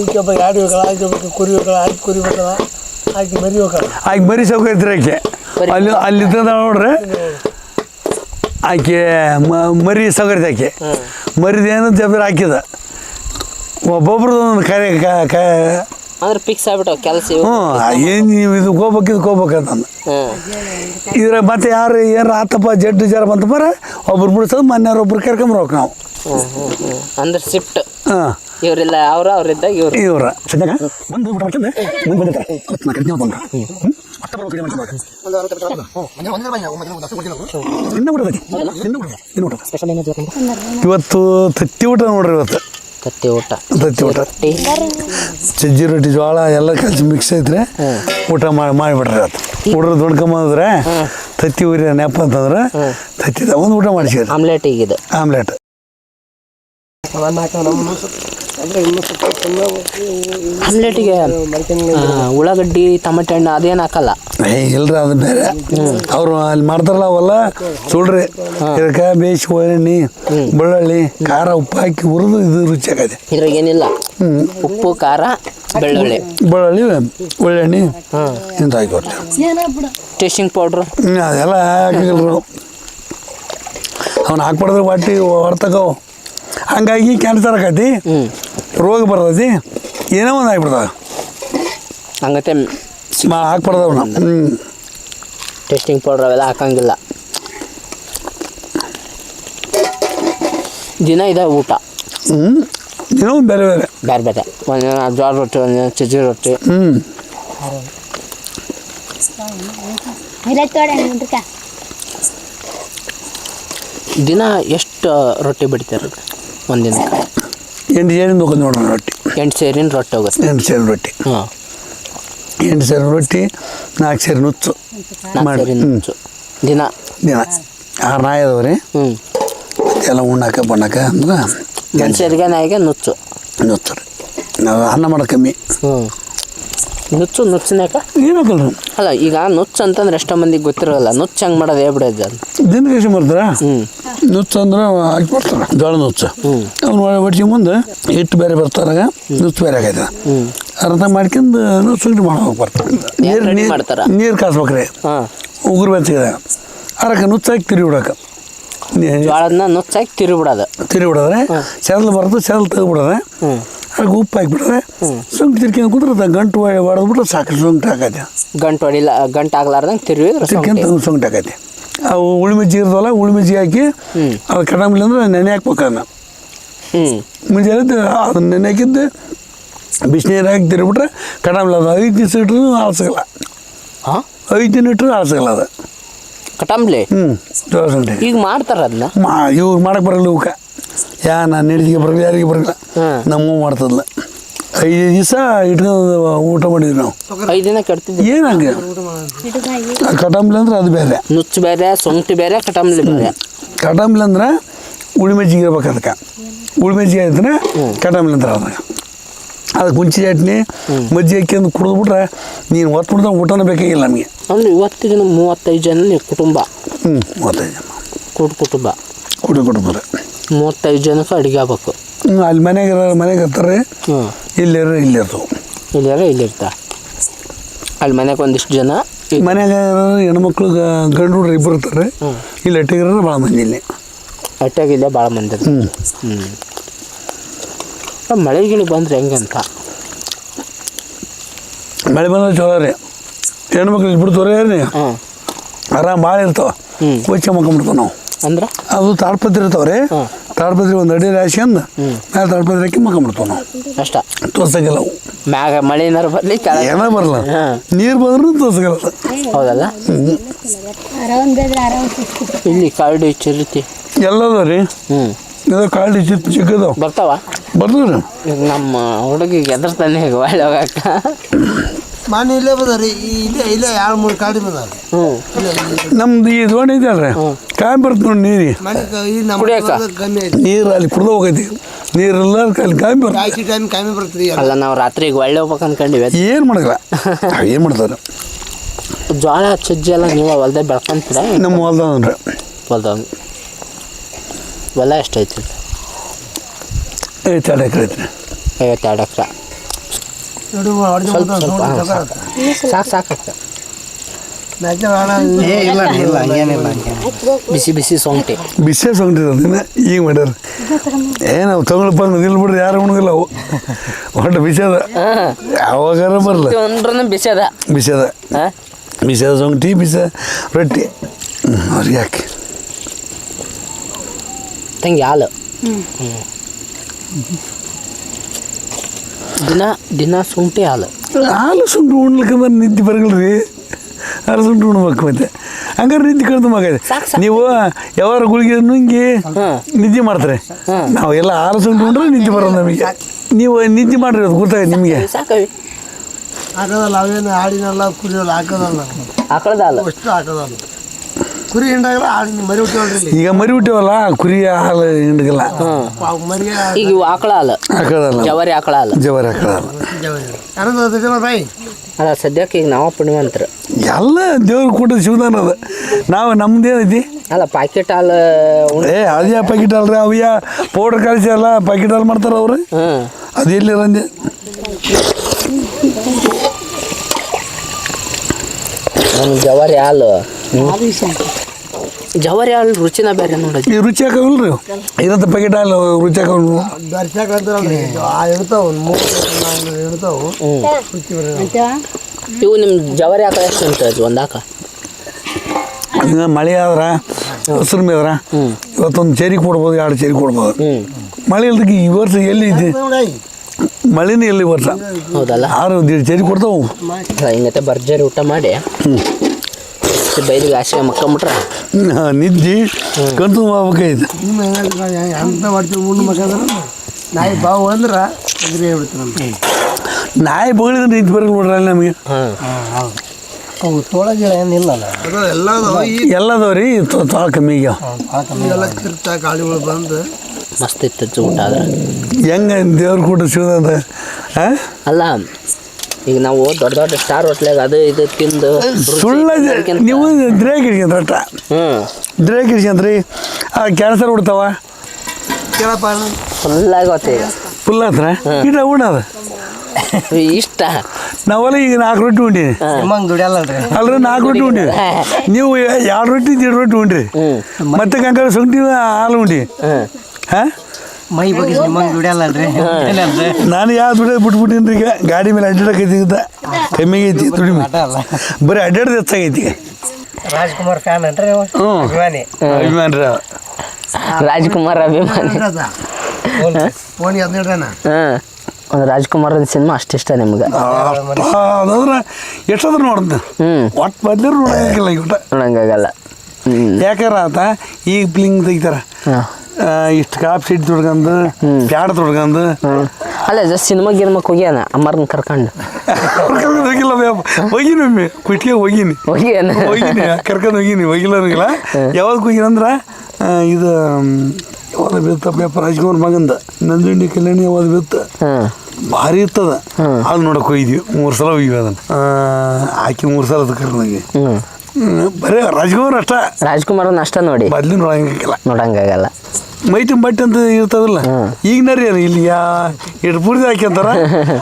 ಈಗೊಬ್ಬ ಎರಡು ಹೋಗಲ್ಲ ಆಕೆ ಕುರಿ ಹೋಗಲ್ಲ ಆಕೆ ಕುರಿ ಹೋಗಲ್ಲ ಆಕೆ ಮರಿ ಹೋಗಲ್ಲ ಆಕೆ ಮರಿ ಸೌಕರ್ಯ ಇದ್ರೆ ಆಕೆ ಅಲ್ಲಿ ಅಲ್ಲಿದ್ದ ನೋಡ್ರಿ. ಆಕೆ ಮರಿ ಸೌಕರ್ಯ ಆಕೆ. ಮರಿದೇನು ಜಬ್ರ ಹಾಕಿದ. ಒಬ್ಬೊಬ್ರದ್ದು ಒಂದು ಕರೆ ಕ- ಕ ಅಂದ್ರೆ ಫಿಕ್ಸ್ ಆಗ್ಬಿಟ್ಟವು ಕೆಲಸ ಹ್ಞೂ ಏನು ನೀವು ಇದು ಹೋಗ್ಬೇಕಿದ್ದು ಹೋಗ್ಬೇಕಂತಂದು ಹ್ಞೂ ಇದ್ರ ಮತ್ತೆ ಯಾರು ಏನಾರ ಆತಪ್ಪ ಜಡ್ಡು ಜರ ಬಂತಪ್ಪಾರ ಒಬ್ರು ಬಿಡ್ಸೋದು ಮನೆಯವ್ರು ಒಬ್ರು ಕರ್ಕೊಂಬರ್ಬೇಕು ನಾವು. ಅಂದ್ರೆ ಶಿಫ್ಟ್ ಹಾಂ. ಇವರಿಲ್ಲ ಅವ್ರು ಅವ್ರಿದ್ದಾಗ ಇವ್ರು. ಇವ್ರ. ಸದ್ಯಾಗ ಬಂದು ಊಟ ಮಾಡ್ಕೊಂಡು ಮುಂದೆ ಬಂದಿರ್ತಾರೆ ಮತ್ತೆ ನಾ ಕರಿತೀನಿ ಬಂದ್ರು ಮತ್ತೆ ಬರ್ಬೇಕು ಕಡಿಮೆ ಮಾಡ್ಕೊಂಡು ಇನ್ನ ಊಟ ಐತಿ ಇನ್ನ ಊಟ ಇನ್ನ ಊಟ ಇವತ್ತು ತತ್ತಿ ಊಟ ನೋಡ್ರಿ ಇವತ್ತು. ತತ್ತಿ ಊಟ. ತತ್ತಿ ಊಟ. ರೊಟ್ಟಿ. ಸಜ್ಜಿ ರೊಟ್ಟಿ ಜೋಳ ಎಲ್ಲ ಕಲಿಸಿ ಮಿಕ್ಸ್ ಐತ್ರಿ ಊಟ ಮಾಡಿ ಮಾಡಿಬಿಡ್ರಿ ಅದು ಹುಡ್ರು ದುಡ್ಕೊಂಬಂದ್ರೆ ತತ್ತಿ ಊರಿ ನೆಪ ಅಂತಂದ್ರೆ ತತ್ತಿ ಒಂದು ಊಟ ಮಾಡಿಸಿದ್ರಿ. ಆಮ್ಲೆಟ್ ಈಗಿದೆ. ಆಮ್ಲೆಟ್. ಆಮ್ಲೆಟಿಗೆ ಉಳ್ಳಾಗಡ್ಡಿ ಟಮಟೆ ಹಣ್ಣು ಅದೇನು ಹಾಕಲ್ಲ? ಏ ಇಲ್ರಿ ಅದು ಬೇರೆ. ಅವರು ಅಲ್ಲಿ ಮಾಡ್ತಾರಲ್ಲ ಅವೆಲ್ಲ ಸುಳ್ರಿ ಇದಕ್ಕೆ ಬೇಯಿಸಿ ಎಣ್ಣೆ ಬೆಳ್ಳುಳ್ಳಿ ಖಾರ ಉಪ್ಪು ಹಾಕಿ ಹುರಿದು ಇದು ರುಚಿ ಆಗೈತೆ ಇದ್ರಾಗ ಏನಿಲ್ಲ? ಉಪ್ಪು ಖಾರ ಬೆಳ್ಳುಳ್ಳಿ. ಬೆಳ್ಳುಳ್ಳಿ ಒಳ್ಳೆಣ್ಣೆ ಇಂತ ಹಾಕಿ ಕೊಡ್ತೀವಿ. Tasting powder? ಅದೆಲ್ಲ ಹಾಕಿಲ್ರು ಅವ್ನು ಹಾಕ್ಬಾರ್ದ್ರೆ ಬಾಟಿ ಹೊರ್ತಕವು ಹಂಗಾಗಿ ಕ್ಯಾನ್ಸರ್ ಆಕತಿ ರೋಗ ಬರ್ತೈತಿ ಏನೋ ಒಂದು ಆಗ್ಬಿಡ್ತಾವ ಹಂಗತೆ ಮಾ ಹಾಕ್ಬಾರ್ದವ್ ನಾವು. ಹ್ಞೂ ಟೇಸ್ಟಿಂಗ್ ಪೌಡ್ರ್ ಅವೆಲ್ಲ ಹಾಕಂಗಿಲ್ಲ. ದಿನ ಇದೆ ಊಟ. ಹ್ಞೂ ಏನೋ ಒಂದು ಬೇರೆ ಬೇರೆ. ಬೇರೆ ಬೇರೆ. ಒಂದಿನ ಜೋಳ ರೊಟ್ಟಿ ಒಂದಿನ ಚಜ್ಜಿ ರೊಟ್ಟಿ. ಹ್ಞೂ ದಿನ ಎಷ್ಟು ರೊಟ್ಟಿ ಬಿಡ್ತೀರ? ಒಂದಿನಕ್ಕೆ ಎಂಟು ಸೇರಿನ ಹೋಗೋದು ನೋಡೋಣ ರೊಟ್ಟಿ. ಎಂಟು ಸೇರಿನ ರೊಟ್ಟಿ ಹೋಗುತ್ತೆ. ಎಂಟು ಸೇರಿನ ರೊಟ್ಟಿ. ಹಾಂ. ಎಂಟು ಸೇರಿನ ರೊಟ್ಟಿ ನಾಲ್ಕು ಸೇರಿನ ನುಚ್ಚು ಮಾಡಿ. ನುಚ್ಚು. ದಿನ? ದಿನ. ಆರು ನಾಯಿ ಅದಾವ್ರಿ ಹ್ಞೂ ಎಲ್ಲ ಉಣ್ಣಾಕ ಬಣ್ಣಾಕ ಅಂದ್ರೆ ಮನುಷ್ಯರಿಗೆ ನಾಯಿಗೆ ನುಚ್ಚು. ನುಚ್ಚು ರೀ. ನಾವು ಅನ್ನ ಮಾಡೋದು ಕಮ್ಮಿ. ಹ್ಞೂ ನುಚ್ಚು ನುಚ್ಚಿನಾಕ ಏನಾಗಲ್ಲ ಅಲ್ಲ ಈಗ ನುಚ್ಚು ಅಂತಂದ್ರೆ ಎಷ್ಟೋ ಮಂದಿಗೆ ಗೊತ್ತಿರೋಲ್ಲ ನುಚ್ಚು ಹಂಗೆ ಮಾಡೋದು ಹೇಳ್ಬಿಡೋದು ಅದು ದಿನಕ್ಕೆ ಎಷ್ಟು ಮಾಡ್ತಾರ? ಹ್ಞೂ ನುಚ್ಚು ಅಂದ್ರೆ ಹಾಕಿ ಬರ್ತಾರೆ ಜೋಳ ನುಚ್ಚು. ಅವ್ನು ಹೊಡ್ಸಿ ಮುಂದೆ ಹಿಟ್ಟು ಬೇರೆ ಬರ್ತಾರಾಗ ನುಚ್ಚು ಬೇರೆ ಆಗೈತೆ ಅರ್ಧ ಮಾಡ್ಕೊಂಡು ನುಚ್ಚು ಮಾಡ್ಬೇಕು ಬರ್ತಾರೆ. ನೀರು ನೀರು ಮಾಡ್ತಾರ? ನೀರು ಕಾಸ್ಬೇಕ್ರಿ. ಹಾಂ. ಉಗುರು ಬೆಚ್ಚಿದೆ ಅದಕ್ಕೆ ನುಚ್ಚು ಹಾಕಿ ತಿರುಗಿ ಬಿಡಕ್ಕೆ ಜೋಳದನ್ನ ನುಚ್ಚಾಕಿ ತಿರುಬಿಡೋದು ತಿರುಗಿ ಬಿಡೋದ್ರೆ ಸೆಲ್ ಬರ್ತದೆ ಸೆಲ್ ತೆಗೆದು ಬಿಡೋದ್ರೆ ಹ್ಞೂ ಅದಕ್ಕೆ ಉಪ್ಪು ಹಾಕಿಬಿಟ್ರೆ ಶುಂಠಿ ತಿರ್ಕೊಂಡು ಕುಂದ್ರೆ ಗಂಟು ಹೊಡೆದ್ಬಿಟ್ರೆ ಸಾಕು ಶುಂಠಿ ಹಾಕೈತೆ ಗಂಟು ಹೊಡಿಲ್ಲ ಗಂಟು ಆಗ್ಲಾರ್ದಂಗೆ ತಿರುವಿ ತಿರ್ಕೊಂತ ಶುಂಠಿ ಹಾಕೈತೆ ಅವು ಉಳ್ಮಿಜ್ಜಿ ಇರ್ದಲ್ಲ ಉಳ್ಮಿಜ್ಜಿ ಹಾಕಿ ಅದು ಕಡಂಬ್ಲಿ ಅಂದ್ರೆ ನೆನೆ ಹಾಕ್ಬೇಕು ಅದನ್ನ ಮುಂಜಾನೆ ಅದನ್ನ ನೆನೆ ಹಾಕಿದ್ದು ಬಿಸಿನೀರು ಹಾಕಿ ತಿರ್ಬಿಟ್ರೆ ಕಡಂಬ್ಲಿ ಅದು ಐದು ದಿವಸ ಇಟ್ರು ಆಳ್ಸಲ್ಲ ಹಾಂ? ಐದು ದಿನ ಇಟ್ಟರು ಆಳ್ಸಲ್ಲ ಅದು. ಕಟಂಬ್ಲಿ ಹ್ಞೂ ಈಗ ಮಾಡ್ತಾರೆ ಅದನ್ನ ಮಾ ಇವ್ರು ಮಾಡಕ್ಕೆ ಬರಲ್ಲ ಇವಕ್ಕೆ ಯಾ ನಾನು ಹಿಡಿದಿಗೆ ಬರಲ್ಲ ಯಾರಿಗೆ ಬರಲ್ಲ. ನಮ್ಮ ಮಾಡ್ತದಲ್ಲ ಐದು ದಿವಸ ಇಟ್ಕೊಂಡು ಊಟ ಮಾಡಿದ್ವಿ ನಾವು. ಐದು ದಿನ ಕೆಡ್ತಿದ್ವಿ ಏನಂಗೆ ಕಟಂಬ್ಲಿ ಅಂದ್ರೆ ಅದು ಬೇರೆ. ನುಚ್ಚು ಬೇರೆ ಸೊಂಟು ಬೇರೆ ಕಟಂಬ್ಲಿ ಬೇರೆ. ಕಟಂಬ್ಲಿ ಅಂದ್ರೆ ಉಳಿಮೆಜ್ಜಿಗೆ ಇರ್ಬೇಕು ಅದಕ್ಕೆ. ಉಳಿಮೆಜ್ಜಿಗೆ ಆಯ್ತಾನೆ ಕಟಂಬ್ಲಿ ಅಂತಾರೆ ಅದಕ್ಕೆ ಅದಕ್ಕೆ ಕುಂಚಿ ಚಟ್ನಿ ಮಜ್ಜಿಗೆ ಹಾಕ್ಯಂದು ಕುಡಿದ್ಬಿಟ್ರೆ ನೀನು ಹೊತ್ತು ಬಿಡ್ತಾ ಊಟನೇ ಬೇಕಾಗಿಲ್ಲ ನಮಗೆ. ಅಂದ್ರೆ ಇವತ್ತಿಗೆ ಮೂವತ್ತೈದು ಜನ ನೀವು ಕುಟುಂಬ. ಹ್ಞೂ ಮೂವತ್ತೈದು ಜನ. ಕೂಡು ಕುಟುಂಬ. ಕುಟುಂಬ ಮೂವತ್ತೈದು ಜನಕ್ಕೆ ಅಡುಗೆ ಆಗ್ಬೇಕು. ಹ್ಞೂ ಅಲ್ಲಿ ಮನೆಗೆ ಮನೆಗೆ ಹತ್ತಾರೆ ಹ್ಞೂ ಇಲ್ಲಿರ ಇಲ್ಲಿ ಇರ್ತವೆ ಇಲ್ಲಾರ ಇಲ್ಲಿರ್ತ. ಅಲ್ಲಿ ಮನೆಗೆ ಒಂದಿಷ್ಟು ಜನ ಈ- ಮನೆಗೆ ಹೆಣ್ಮಕ್ಳು ಗ- ಗಂಡು ಹುಡ್ರು ಇಬ್ಬರು ಇರ್ತಾರೆ. ಇಲ್ಲಿ ಅಟ್ಟಿಗಿರೋರು ಭಾಳ ಮಂದಿ ಇಲ್ಲಿ. ಅಟ್ಟಾಗಿಲ್ಲ ಭಾಳ ಮಂದಿ ಹ್ಞೂ ಹ್ಞೂ ಮಳೆ ಗಿಳಿ ಬಂದ್ರೆ ಹೆಂಗಂತ? ಮಳೆ ಬಂದ್ರೆ ಚಲೋ ರೀ. ಹೆಣ್ಮಕ್ಳು ಇಬ್ಬರು ತೋರಿ ರೀ ಹ್ಞೂ ಆರಾಮ್ ಭಾಳ ಇರ್ತಾವ. ಹ್ಞೂ ಕೊಚ್ಚ ಮಕ್ಕೊಂಬಿಡ್ತಾವ ನಾವು. ಅಂದ್ರೆ? ಅದು ತಾಳ್ಪತ್ರ ಇರ್ತಾವ ರೀ ತಾಳ್ಪತ್ರ ತಾಡ್ಪತ್ರಿ ಒಂದು ಅಡಿ ರಾಶಿಯಂದು ಮೇಲೆ ತಾಡ್ಪತ್ರಿ ಹಾಕಿ ಮಕ್ಕೊಂಬಿಡ್ತಾವ ನಾವು. ಅಷ್ಟ. ತೋರ್ಸಂಗಿಲ್ಲ ಅವು. ಮ್ಯಾಗ ಮಳೆ ಏನಾರು ಬರಲಿ ಕೆಳಗೆ. ಏನೋ ಬರಲ್ಲ. ನೀರು ಬಂದ್ರೂ ತೋರ್ಸಂಗಿಲ್ಲ ಅದು. ಹೌದಲ್ಲ? ಇಲ್ಲಿ ಕಾಡು ಚಿರುತಿ. ಎಲ್ಲ ಅದಾವ ರೀ ಹ್ಞೂ ಇದು ಕಾಳಿ ಚಿಕ್ಕ ಚಿಕ್ಕದವ ಬರ್ತಾವ? ಬರ್ತದ ಈಗ ನಮ್ಮ ಹುಡುಗಿಗೆ ಎದರ್ತಾನೆ ಹೇಗೆ ಒಳ್ಳೆ ಹೋಗಕ್ಕ ಮನೆ ಇಲ್ಲೇ ಬದಾರಿ ಇಲ್ಲೇ ಇಲ್ಲೇ ಎರಡು ಮೂರು ಕಾಡಿ ಬದಾರಿ ಹ್ಞೂ. ನಮ್ದು ಈ ದೋಣಿ ಐತಲ್ರಿ ಕಾಯಿ ಬರುತ್ತೆ ನೋಡಿ ನೀರಿ. ಮನೆ ಈ ನಮ್ಮ ಕುಡಿಯಕ್ಕ? ಕಮ್ಮಿ ಐತಿ ನೀರು ಅಲ್ಲಿ ಕುಡ್ದು ಹೋಗೈತಿ. ನೀರಿಲ್ಲ ಅಲ್ಲಿ ಕಾಯಿ ಬರ್ತದೆ. ಕಾಯ್ಸಿ ಟೈಮ್ ಕಮ್ಮಿ ಬರ್ತದೆ ಅಲ್ಲ ನಾವು ರಾತ್ರಿ ಈಗ ಒಳ್ಳೆ ಹೋಗ್ಬೇಕು ಅನ್ಕೊಂಡಿವಿ. ಏನು ಮಾಡಲ್ಲ ಏನು ಮಾಡ್ತಾರೆ ಜೋಳ ಸಜ್ಜಿ ಎಲ್ಲ ನೀವು ಹೊಲ್ದೆ ಬೆಳ್ಕೊಂತೀರ ನಮ್ಮ ಹೊಲ್ದವ್ರಿ ಹೊಲ್ದಾಗ. ಹೊಲ ಎಷ್ಟೈತಿ ಐತೆ ಎರಡು ಎಕರೆ ಐತ್ರಿ. ಐವತ್ತೆರಡು ಎಕರೆ. ಸ್ವಲ್ಪ ಸ್ವಲ್ಪ ಹಾಂ. ಸಾಕು. ಸಾಕು. ಸಾಕು ಏ ಇಲ್ಲ ಇಲ್ಲ ಹಂಗೇನಿಲ್ಲ ಬಿಸಿ ಬಿಸಿ ಸೊಂಟಿ ಬಿಸೇ ಸೊಂಟಿರೋದಿನ ಈಗ ಮಾಡ್ಯಾರ ಏನು ತಗೊಳಪ್ಪ ನಿಲ್ ಬಿಡ್ರಿ ಯಾರು ಉಣಗಿಲ್ಲ ಅವು. ಒಟ್ಟು ಬಿಸದ ಯಾವಾಗಾರ ಬರಲ್ಲ ಒಂದ್ರನ್ನ ಬಿಸಿ ಅದ. ಬಿಸದ ಬಿಸಿ ಬಿಸದ ಸೊಂಟಿ ಬಿಸ ರೊಟ್ಟಿ. ಅವ್ರಿಗೆ ಯಾಕೆ? ತಂಗಿ ಹಾಲು. ಹ್ಞೂ ದಿನ ದಿನ ಶುಂಠಿ ಹಾಲು. ಹಾಲು ಸುಂಟು ಬಂದು ನಿದ್ದೆ ಬರಗಲ್ರಿ ಹಾಲು ಸುಂಟು ಉಣ್ಬೇಕು ಮತ್ತೆ. ಹಂಗಾರೆ ನಿದ್ದೆ ಕಳ್ದು ಮಗ. ನೀವು ಯಾವಾರ ಗುಳಿಗೆ ನುಂಗಿ ನಿದ್ದೆ ಮಾಡ್ತಾರೆ? ನಾವು ಎಲ್ಲ ಹಾಲು ಸುಂಟು ಉಂಡ್ರೆ ನಿದ್ದೆ ಬರೋದು ನಮಗೆ. ನೀವು ನಿದ್ದೆ ಮಾಡ್ರಿ ಅದು ಗೊತ್ತಾಗ ನಿಮಗೆ. ಹಾಕೋದಲ್ಲ ಅವೇನು ಹಾಡಿನಲ್ಲ ಕುರಿಯಲ್ಲ ಹಾಕೋದಲ್ಲ. ಹಾಕೋದಲ್ಲ ಅಷ್ಟು ಹಾಕೋದಲ್ಲ. ಕುರಿ ಹಿಂಡಾಗಲ್ಲ ಆಡಿನ ಮರಿ ಹುಟ್ಟಿವಲ್ರಿ ಈಗ ಮರಿ ಹುಟ್ಟಿವಲ್ಲ ಕುರಿ ಹಾಲು ಹಿಂಡಗಲ್ಲ. ಮರಿಗೆ ಈಗ ಇವು ಆಕಳ ಹಾಲು. ಹಾಕೋದಲ್ಲ ಜವಾರಿ ಆಕಳ ಹಾಲು. ಜವಾರಿ ಹಾಕೋದಲ್ಲ ಯಾರದು ಅದಿಲ್ಲ ಬಾಯ್ ಅಲ್ಲ ಸದ್ಯಕ್ಕೆ ಈಗ ನಾವು ಪುಣ್ಯವಂತರು. ಎಲ್ಲ ದೇವ್ರ ಕೊಟ್ಟು ಶಿವದಾನ ಅದ. ನಾವು ನಮ್ದೇನೈತಿ ಅಲ್ಲ ಪ್ಯಾಕೆಟ್ ಹಾಲು ಉಣ್- ಏ ಅದ್ಯಾ ಪ್ಯಾಕೆಟ್ ಅಲ್ರಿ ಅವು ಪೌಡರ್ ಪೌಡ್ರ್ ಕಲಿಸಿ ಎಲ್ಲ ಪ್ಯಾಕೆಟ್ ಹಾಲು ಮಾಡ್ತಾರ ಅವ್ರು. ಹ್ಮ್ ಅದು ಎಲ್ಲಿರಂದೆ ನಮ್ಗೆ ಜವಾರಿ ಹಾಲು. ಜವಾರಿ ಹಾಲು ರುಚಿನ ಬೇರೆ ನೋಡಿ. ಈ ರುಚಿ ಹಾಕವಲ್ರಿ? ಇರಂತ ಪ್ಯಾಕೆಟ್ ಹಾಲು ರುಚಿ ಹಾಕವ್ ದರ್ಶಕ ಅಂತಾರಲ್ರಿ ಆ ಇರ್ತಾವ ಒಂದು ಮೂರು ನಾಲ್ಕು ಇರ್ತಾವು ಹುಚ್ಚಿ ಬರೋದು. ಇವು ನಿಮ್ಮ ಜವಾರಿ ಹಾಕ ಎಷ್ಟು ಅಂತ ಅದು ಒಂದು ಮಳೆ ಆದ್ರ ಹಸಿರು ಮೇದ್ರ ಇವತ್ತೊಂದು ಚೇರಿ ಕೊಡ್ಬೋದು ಎರಡು ಚೇರಿ ಕೊಡ್ಬೋದು. ಮಳೆ ಇಲ್ದಕ್ಕೆ ಈ ವರ್ಷ ಎಲ್ಲಿ ಇದೆ? ಮಳೆನೇ ಎಲ್ಲಿ ವರ್ಷ. ಹೌದಲ್ಲ? ಆರು ಒಂದು ಚೇರಿ ಕೊಡ್ತಾವು. ಹಿಂಗತ್ತೆ ಭರ್ಜರಿ ಊಟ ಮಾಡಿ. ಬೈಲಿಗೆ ಆಸೆ ಮಕ್ಕಂಬಿಟ್ರೆ? ಹ್ಮ್, ನಿದ್ದಿ ಕಂತು ಮಾಡ್ಬೇಕಾಯ್ತು ನಿಮ್ಮ ಹೆಂಗ ಅಂತ ಮಾಡ್ತೀವಿ ಮುಂದೆ ಮಕ್ಕಂದ್ರೆ ನಾಯಿ ಬಾವು ಅಂದ್ರೆ ಎದುರು ಹೇಳ್ಬಿಡ್ತೀವಿ ನಮ್ಗೆ ನಾಯಿ ಬಗಳಿದ್ರೆ ನಿಂತು ಬರಲ್ಲ ನೋಡ್ರಿ ಅಲ್ಲಿ ನಮಗೆ. ಹಾಂ. ಅವು ತೋಳಗಿಳ ಏನಿಲ್ಲಲ್ಲ ಅದು ಎಲ್ಲ ಈ ಎಲ್ಲದವ್ರಿ ಭಾಳ ಕಮ್ಮಿ ಈಗ ಎಲ್ಲ ತಿರ್ತಾ ಗಾಳಿಗಳು ಬಂದು. ಮಸ್ತ್ ಇತ್ತು ಊಟ ಆದ್ರೆ. ಹೆಂಗ ದೇವ್ರ ಕೊಟ್ಟು ಸಿಗದ ಹಾಂ ಅಲ್ಲ ಈಗ ನಾವು ದೊಡ್ಡ ದೊಡ್ಡ ಸ್ಟಾರ್ ಹೋಟ್ಲಾಗ ಅದು ಇದು ತಿಂದು ಸುಳ್ಳ ನೀವು ದ್ರೇಕ್ ಹಿಡ್ಕೊಂಡ್ರ ಅಟ್ಟ ಹ್ಞೂ ದ್ರೇಕ್ ಹಿಡ್ಕೊಂಡ್ರಿ ಆ ಕ್ಯಾನ್ಸರ್ ಬಿಡ್ತಾವ ಫುಲ್ಲಾಗಿ ಈಗ ಫುಲ್ ಹತ್ರ ಇಟ ಉಣ್ಣದ ಇಷ್ಟ. ನಾವೆಲ್ಲ ಈಗ ನಾಲ್ಕು ರೊಟ್ಟಿ ಉಂಡೀವಿ. ನಿಮ್ಮಂಗೆ ದುಡಿಯಲ್ಲ ಅಲ್ರಿ ನಾಲ್ಕು ರೊಟ್ಟಿ ಉಂಡಿ ನೀವು ಎರಡು ರೊಟ್ಟಿ ಎರಡು ರೊಟ್ಟಿ ಉಂಡ್ರಿ. ಮತ್ತೆ ಕಂಕಳ ಸುಂಟಿ ಹಾಲು ಉಂಡಿ ಹಾ. ಹಾಂ? ಮೈ ಬಗ್ಗೆ ನಿಮ್ಮಂಗೆ ದುಡಿಯಲ್ಲಲ್ರಿ ಏನಲ್ರಿ ನಾನು ಯಾವ ದುಡಿಯೋದು ಬಿಟ್ಬಿಟ್ಟಿನಿ ಈಗ? ಗಾಡಿ ಮೇಲೆ ಅಡ್ಡಾಡಕೈತಿ ಈಗ ಕಮ್ಮಿ ಐತಿ ದುಡಿಮೆ. ಬರೀ ಅಡ್ಡಾಡ್ದು ಹೆಚ್ಚಾಗೈತಿ ಈಗ? ರಾಜ್ಕುಮಾರ್ ಫ್ಯಾನ್ ಅಂದ್ರೆ ನೀವು? ಹ್ಞೂ. ಅಭಿಮಾನಿ. ಅಭಿಮಾನ ರಾಜ್ಕುಮಾರ್ ಅಭಿಮಾನಿ. ಫೋನ್ ಹದಿನೇಳ್ರಣ ಹಾಂ ಒಂದು ರಾಜ್ಕುಮಾರ್ ಸಿನಿಮಾ ಅಷ್ಟಿಷ್ಟ ನಿಮ್ಗೆ. ಅದಾದ್ರೆ ಎಷ್ಟಾದ್ರೂ ನೋಡ್ದೆ? ಹ್ಞೂ ಒಟ್ಟು ಬಂದಿರೋ ನೋಡಂಗಿಲ್ಲ ಈಗ ನೋಡಂಗಾಗಲ್ಲ ಹ್ಞೂ ಯಾಕಾರ ಆತ? ಈಗ ಬ್ಲಿಂಗ್ ತೆಗಿತಾರ. ಹಾಂ. ಇಷ್ಟು ಕಾಪ್ ಸೀಟ್ ದುಡ್ಕೊಂಡು ಪ್ಯಾಡ್ ದುಡ್ಕೊಂಡು ಅಲ್ಲ ಜಸ್ಟ್ ಸಿನಿಮಾ ಗಿನ್ಮಕ್ ಹೋಗ್ಯಾನ ಅಮ್ಮರ್ನ ಕರ್ಕೊಂಡು. ಹೋಗಿಲ್ಲ ಹೋಗಿನಿ ಒಮ್ಮೆ ಕುಟ್ಟಿಗೆ ಹೋಗಿನಿ. ಹೋಗ್ಯಾನ? ಹೋಗಿನಿ ಕರ್ಕೊಂಡು ಹೋಗಿನಿ ಹೋಗಿಲ್ಲ ಅನ್ನಂಗಿಲ್ಲ ಯಾವಾಗ ಹೋಗಿನ ಅಂದ್ರೆ ಇದು ಯಾವಾಗ ಬಿತ್ತಪ್ಪ ರಾಜ್ಕುಮಾರ್ ಮಗಂದ ನಂಜುಂಡಿ ಕಲ್ಯಾಣಿ ಯಾವಾಗ ಬಿತ್ತ? ಭಾರಿ ಇರ್ತದ ಅದು ನೋಡಕ್ ಹೋಗಿದ್ವಿ ಮೂರು ಸಲ ಹೋಗಿವಿ ಅದನ್ನ. ಆಕಿ ಮೂರು ಸಲ ಅದು ಕರ್ಕೊಂಡೋಗಿ. ಬರೀ ರಾಜ್ಕುಮಾರ್ ಅಷ್ಟ. ರಾಜ್ಕುಮಾರ್ ಅಷ್ಟ ನೋಡಿ. ಮೊದ್ಲು ನೋಡಂಗಿಲ್ಲ ನೋಡಂಗಾಗಲ್ಲ ಮೈ ಬಟ್ಟೆ ಅಂತ ಇರ್ತದಲ್ಲ ಈಗ ನರಿ ಏನು ಇಲ್ಲಿ ಯಾ ಇಟ್ಟು ಪೂರ್ತಿ ಹಾಕ್ಯಂತಾರ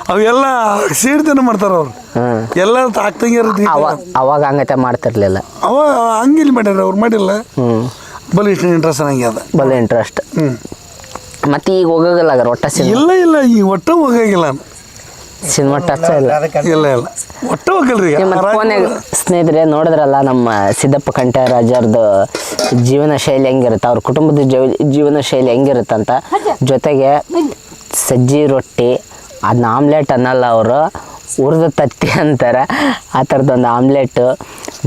ಅವೆಲ್ಲ ಸೇಡ್ತನ ಮಾಡ್ತಾರ ಅವ್ರು ಹ್ಮ್. ಎಲ್ಲ ಹಾಕ್ತಂಗೆ ಇರುತ್ತೆ ಅವಾಗ ಅವಾಗ ಹಂಗತೆ ಮಾಡ್ತಿರ್ಲಿಲ್ಲ ಅವ ಹಂಗಿಲ್ಲಿ ಮಾಡ್ಯಾರ ಅವ್ರು ಮಾಡಿಲ್ಲ ಹ್ಞೂ ಬಲ್ ಇಷ್ಟ ಇಂಟ್ರೆಸ್ಟ್ ಹಂಗೆ ಅದ ಬಲ್ಲ ಇಂಟ್ರೆಸ್ಟ್ ಹ್ಞೂ ಮತ್ತೆ ಈಗ ಹೋಗಲ್ಲ ಒಟ್ಟ ಸಿನಿಮಾ ಇಲ್ಲ ಇಲ್ಲ ಈ ಒಟ್ಟ ಹೋಗಂಗಿಲ್ಲ ಸಿನಿಮಾ ಟಚ್ ಇಲ್ಲ. ಇಲ್ಲ ಇಲ್ಲ. ಒಟ್ಟು ಹೋಗಲ್ರಿ ಫೋನ್ಯಾಗ ಸ್ನೇಹಿತರೆ ನೋಡಿದ್ರಲ್ಲ ನಮ್ಮ ಸಿದ್ದಪ್ಪ ಕಂಠರಾಜರ್ದು ಜೀವನ ಶೈಲಿ ಹೆಂಗಿರುತ್ತೆ ಅವ್ರ ಕುಟುಂಬದ ಜೀವ- ಜೀವನ ಶೈಲಿ ಹೆಂಗಿರುತ್ತಂತ. ಜೊತೆಗೆ ಸಜ್ಜಿ ರೊಟ್ಟಿ ಅದನ್ನ ಆಮ್ಲೆಟ್ ಅನ್ನಲ್ಲ ಅವರು. ಹುರಿದ ತತ್ತಿ ಅಂತಾರೆ. ಆ ಥರದ್ದೊಂದು ಆಮ್ಲೆಟ್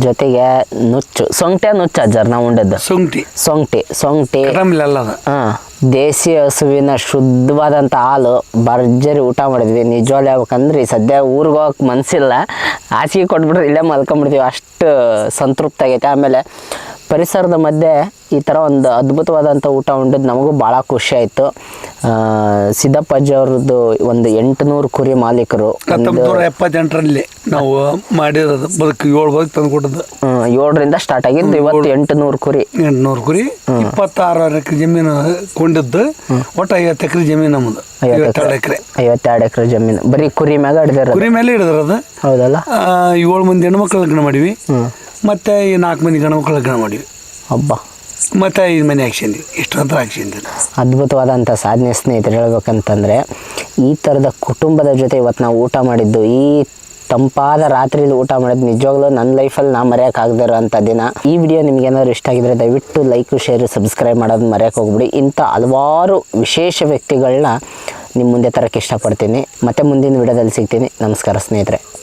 ಜೊತೆಗೆ ನುಚ್ಚು. ಸೊಂಗ್ಟೆ ನುಚ್ಚು ಅಜ್ಜರ್ ನಾವು ಉಂಡದ್ದು. ಸೊಂಗ್ಟಿ ಸೊಂಗ್ಟಿ ಸೊಂಗ್ಟಿ ಹಾಂ ದೇಸಿ ಹಸುವಿನ ಶುದ್ಧವಾದಂಥ ಹಾಲು ಭರ್ಜರಿ ಊಟ ಮಾಡಿದ್ವಿ. ನಿಜವಾಗ್ಲೂ ಹೇಳ್ಬೇಕಂದ್ರೆ ಈ ಸದ್ಯ ಊರಿಗೆ ಹೋಗಕ್ಕೆ ಮನಸ್ಸಿಲ್ಲ ಹಾಸಿಗೆ ಕೊಟ್ಬಿಟ್ರೆ ಇಲ್ಲೇ ಮಲ್ಕೊಂಬಿಡ್ತೀವಿ. ಅಷ್ಟು ಸಂತೃಪ್ತ ಆಗೈತೆ. ಆಮೇಲೆ ಪರಿಸರದ ಮಧ್ಯೆ ಈ ಥರ ಒಂದು ಅದ್ಭುತವಾದಂಥ ಊಟ ಉಂಡಿದ್ದು ನಮಗೂ ಭಾಳ ಖುಷಿ ಆಯಿತು. ಸಿದ್ದಪ್ಪಾಜಿ ಅವ್ರದ್ದು ಒಂದು ಎಂಟುನೂರು ಕುರಿ ಮಾಲೀಕರು ಎಪ್ಪತ್ತೆಂಟರಲ್ಲಿ ನಾವು ಮಾಡಿರೋದು ಬದುಕು ಏಳು ಬದುಕು ತಂದು ಕೊಟ್ಟದ್ದು. ಏಳರಿಂದ ಸ್ಟಾರ್ಟ್ ಆಗಿದ್ದು ಇವತ್ತು ಎಂಟುನೂರು ಕುರಿ. ಎಂಟುನೂರು ಕುರಿ ಇಪ್ಪತ್ತಾರು ಎಕರೆ ಜಮೀನು ಕೊಂಡಿದ್ದು ಒಟ್ಟು ಐವತ್ತು ಎಕರೆ ಜಮೀನು ನಮ್ಮದು ಐವತ್ತೆರಡು ಎಕರೆ. ಐವತ್ತೆರಡು ಎಕರೆ ಜಮೀನು. ಬರೀ ಕುರಿ ಮ್ಯಾಗ ಹಿಡಿದ್ರೆ ಕುರಿ ಮೇಲೆ ಹಿಡಿದ್ರದ ಅದು ಹೌದಲ್ಲ ಏಳು ಮಂದಿ ಹೆಣ್ಮಕ್ಳು ಲಗ್ನ ಮಾಡಿವಿ ಮತ್ತೆ ಈ ನಾಲ್ಕು ಮಂದಿ ಗಂಡ್ಮಕ್ಳು ಲಗ್ನ ಮಾಡಿವಿ ಹಬ್ಬ ಮತ್ತೆ ಐದು ಮನೆ ಹಾಕ್ಸಿದ್ವಿ ಇಷ್ಟು ಅಂತ ಹಾಕ್ಸಿದ್ವಿ ಅದ್ಭುತವಾದಂಥ ಸಾಧನೆ ಸ್ನೇಹಿತರು ಹೇಳ್ಬೇಕಂತಂದರೆ ಈ ಥರದ ಕುಟುಂಬದ ಜೊತೆ ಇವತ್ತು ನಾವು ಊಟ ಮಾಡಿದ್ದು ಈ ತಂಪಾದ ರಾತ್ರಿಯಲ್ಲಿ ಊಟ ಮಾಡಿದ್ದು ನಿಜವಾಗ್ಲೂ ನನ್ನ ಲೈಫಲ್ಲಿ ನಾ ಮರೆಯೋಕ್ಕಾಗದೇ ಇರೋಂಥ ದಿನ. ಈ ವಿಡಿಯೋ ನಿಮ್ಗೆ ಏನಾದ್ರು ಇಷ್ಟ ಆಗಿದ್ರೆ ದಯವಿಟ್ಟು ಲೈಕ್ ಶೇರು ಸಬ್ಸ್ಕ್ರೈಬ್ ಮಾಡೋದು ಮರೆಯೋಕೆ ಹೋಗ್ಬಿಡಿ. ಇಂಥ ಹಲವಾರು ವಿಶೇಷ ವ್ಯಕ್ತಿಗಳನ್ನ ನಿಮ್ಮ ಮುಂದೆ ತರಕ್ಕೆ ಇಷ್ಟಪಡ್ತೀನಿ. ಮತ್ತೆ ಮುಂದಿನ ವಿಡಿಯೋದಲ್ಲಿ ಸಿಗ್ತೀನಿ. ನಮಸ್ಕಾರ ಸ್ನೇಹಿತರೆ.